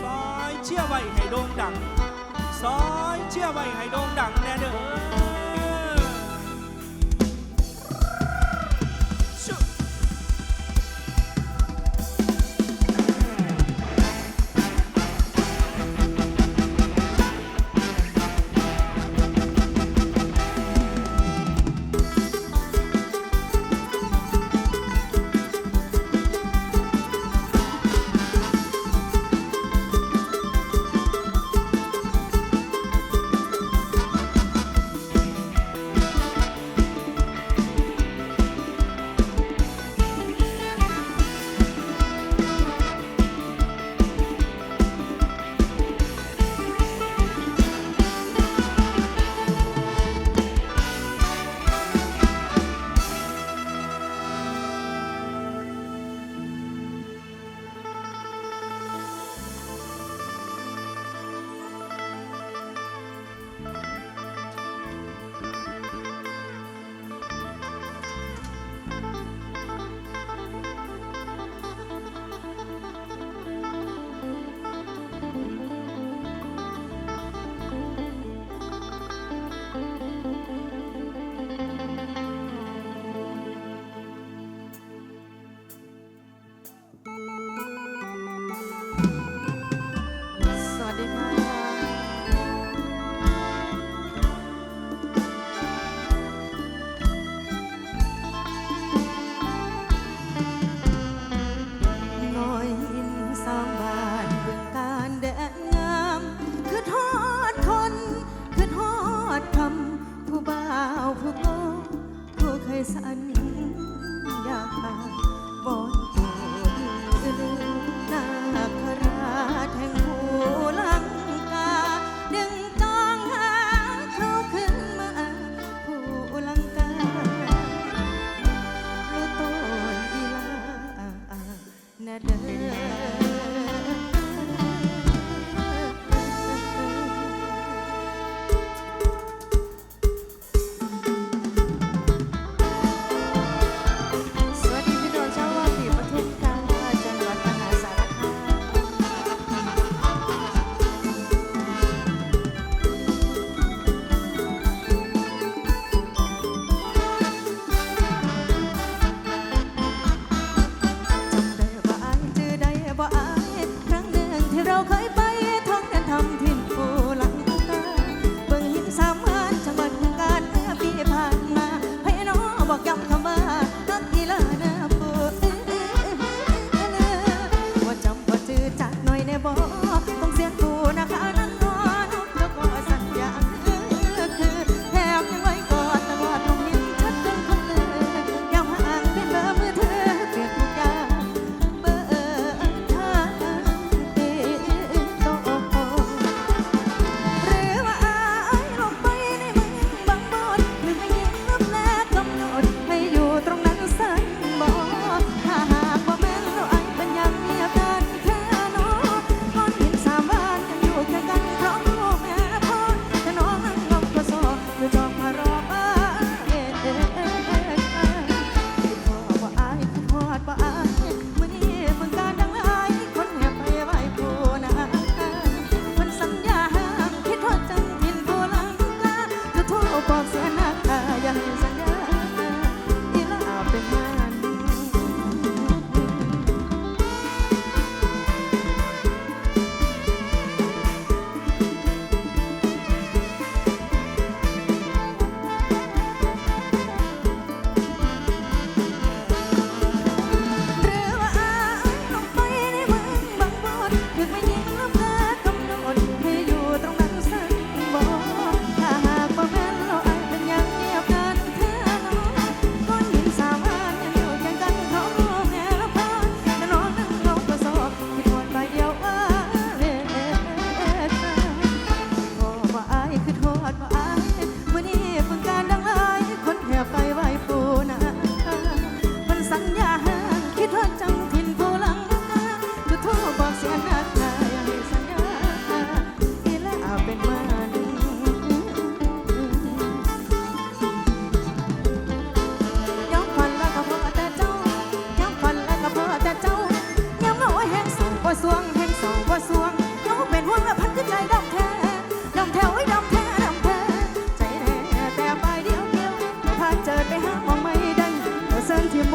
ซอยเชื่อไว้ให้โด่งดัง ซอยเชื่อไว้ให้โด่งดังแน่เด้อ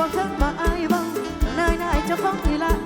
บอกถึมาไอ้บังนายนายเจ้าของที่ละ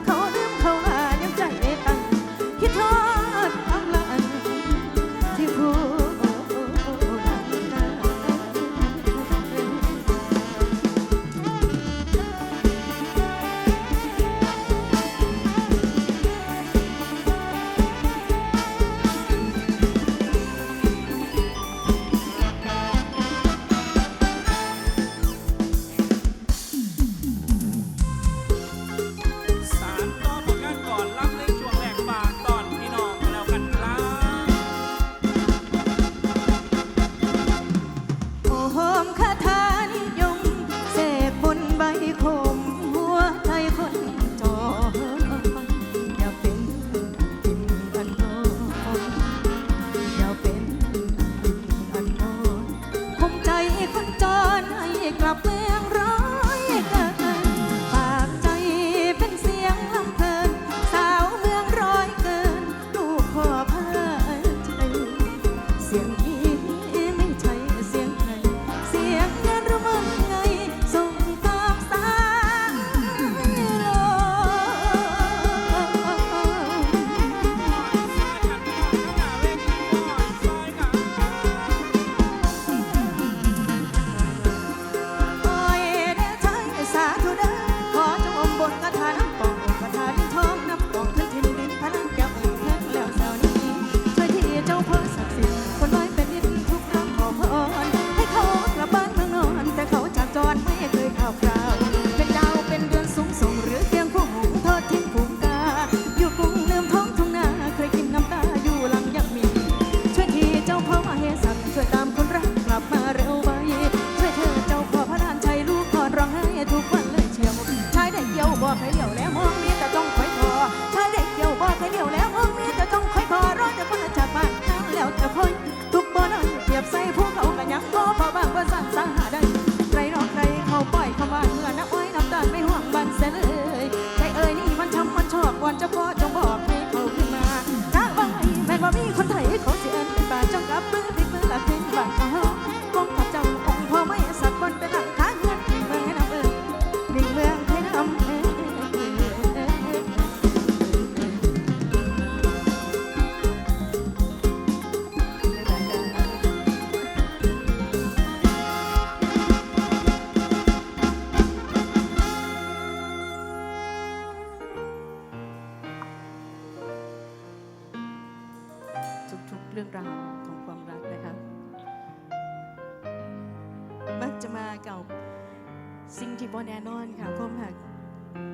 ค่ะความหัก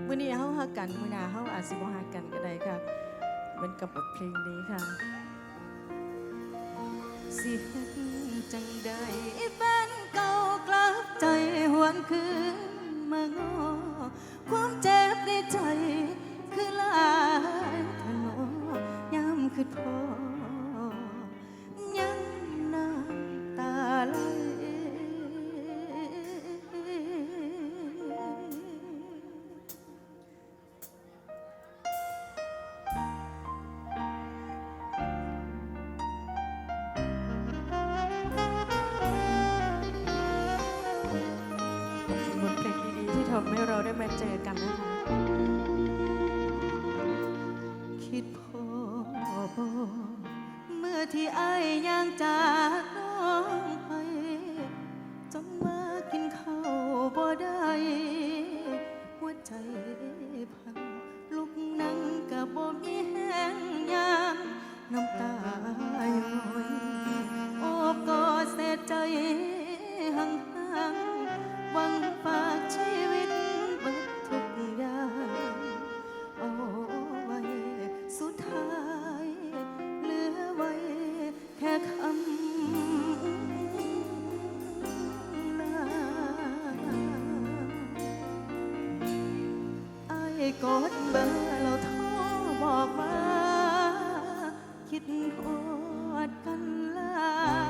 วันนี้เขาหักกันมือนาเขาอาจสิบหักกันก็ได้ค่ะมันกับบทเพลงนี้ค่ะเสียงจังใดแฟนเก่ากลับใจหวนคืนมางอความเจ็บในใจคือลายถนนย้ำคือพอ พัง ลูกนั่งกับบ่มีแห้งยางน้ำตา กดเบอร์เราโทรบอกมา คิดอดกันลา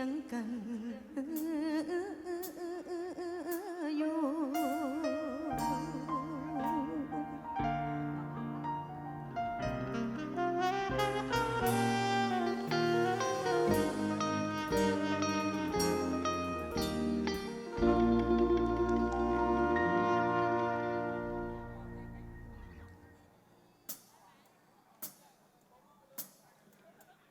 ยงกัน